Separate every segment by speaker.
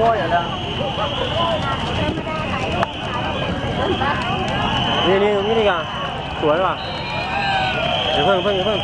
Speaker 1: ร้านเดี๋ยวง่วยอะนี่นี่นี่นี่กันสวยป่ะเดี๋ยวเพิ่งเพิ่งเพิ่ง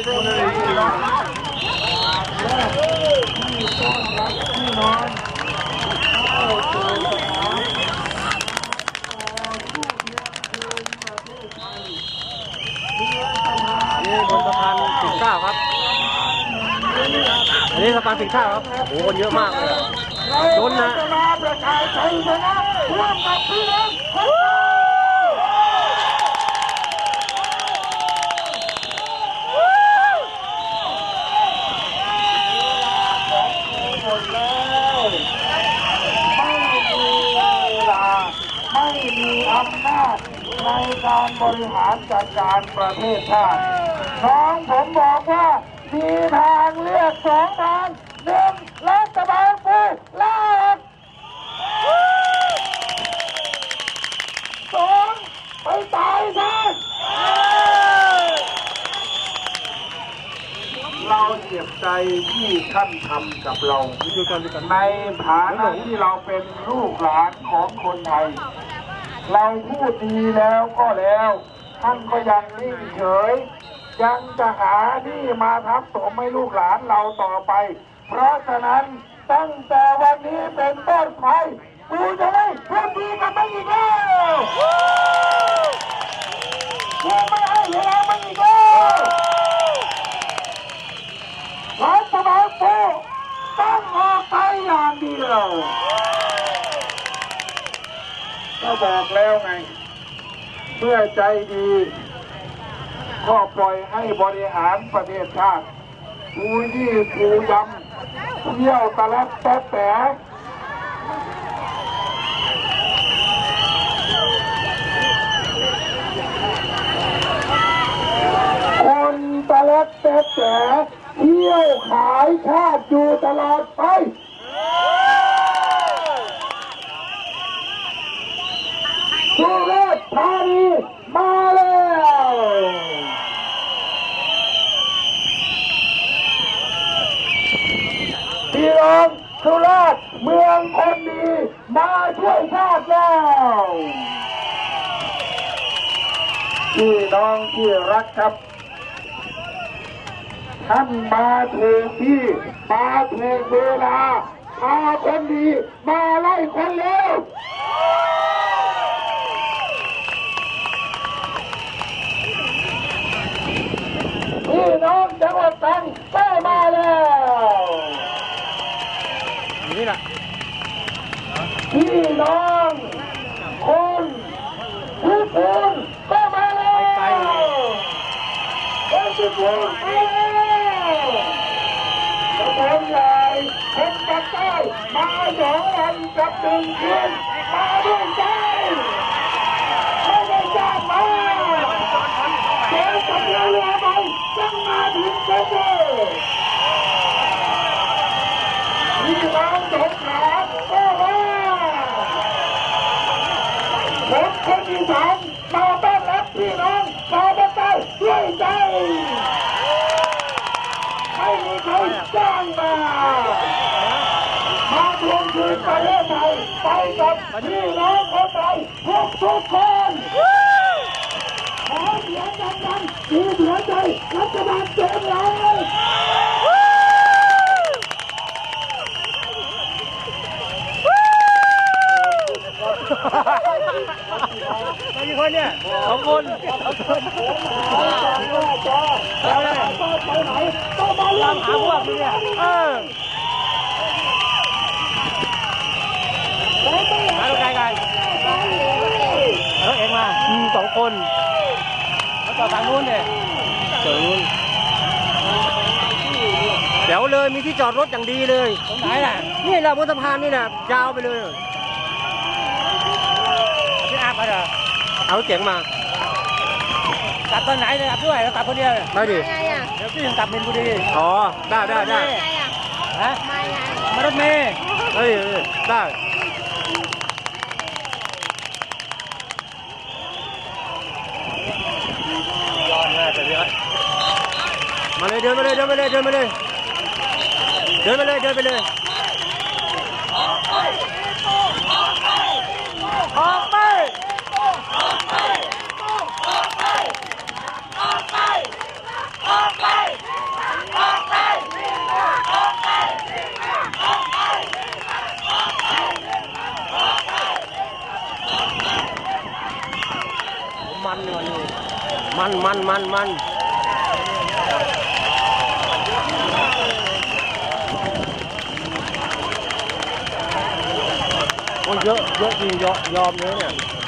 Speaker 1: นี่บนสะพานปิ่นเกล้าครับ อันนี้สะพานปิ่นเกล้าครับ โอ้โหคนเยอะมากเลยอะล้นนะ
Speaker 2: ประชาชัยชนะร่วมกับพี่น้องคนไทยหมดแล้วไม่มีเวลาไม่มีอำนาจในการบริหารจัดการประเทศชาติน้องผมบอกว่ามีทางเลือกสองทางหนึ่งรัฐบาลฟูลาออกสองไปตายซะเราเจ็บใจที่ท่านทำกับเราในฐานะที่เราเป็นลูกหลานของคนไทย เราพูดดีแล้วก็แล้ว ท่านก็ยังนิ่งเฉย ยังจะหาที่มาทับถมให้ลูกหลานเราต่อไป เพราะฉะนั้นตั้งแต่วันนี้เป็นต้นไปกูจะไม่พูดดีกับมันอีกแล้วกูไม่ให้เวลามันอีกแล้วรัฐบาลปูต้องออกไปอย่างเดียว ก็บอกแล้วไง เมื่อ ใจดี ก็ปล่อยให้บริหารประเทศชาติกูยี่กูยำเที่ยวตะลัดแต๊ะแตะคนตะลัดแต๊ะแตะเที่ยวขายชาติอยู่ตลอดไป สุราษฎร์ธานีมาแล้วพี่น้องสุราษฎร์เมืองคนดีมาช่วยชาติแล้ว พี่น้องที่รักครับท่านมาถูกที่มาถูกเวลาพาคนดี มาไล่คนเลว พี่น้องจังหวัดตรังได้มาแล้ว
Speaker 1: นี่แหละ
Speaker 2: พี่น้องคนทุกคนก็มาแล้ว คนทุกคนมาแล้วกระผมใหญ่คนปักใต้มาสองวันกับหนึ่งคืน กับพี่น้องคนไทยทุกทุกคนขอเสียงดังๆมีหัวใจรัฐบาลเต็มเลย
Speaker 3: มากี่คนเนี่ย
Speaker 1: สองคน
Speaker 3: เองมาเลยตามหาพวกเนี่ย
Speaker 1: เออ
Speaker 3: มาตรงไหนกัน เออเองมา
Speaker 1: อืมสองคน
Speaker 3: แล้วต่อทางนู้นเนี่ย
Speaker 1: เดี๋ยวนู้นเดี๋ยวเลยมีที่จอดรถอย่างดีเลย
Speaker 3: ตรงไหนล่ะ
Speaker 1: นี่แหละบนสะพานนี่แหละยาวไปเลย
Speaker 3: พี่อาบมาเหรอ
Speaker 1: เอาเจ๋งมาก
Speaker 3: ลับตอนไหนเลยกลับด้วยแล้วกลับคนเดียวเนี่ย
Speaker 1: ได้ดิ
Speaker 4: ไงอะ
Speaker 3: เดี๋ยวพี่ยังกลับมินบุรี
Speaker 1: อ๋อได้ได้ได้
Speaker 4: ไงอะ
Speaker 3: ฮะ
Speaker 4: มาไง
Speaker 3: มารถเมย์
Speaker 1: เฮ้ยเฮ้ยได้ มาเลยเดินมาเลยเดินมาเลยเดินมาเลยเดินมาเลยเดินไปเลย
Speaker 3: ออกไป
Speaker 1: มันเลยวันนี้มันมันมันมันโอ้ยเยอะเยอะจริงยอมยอะเนี่ย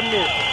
Speaker 1: โ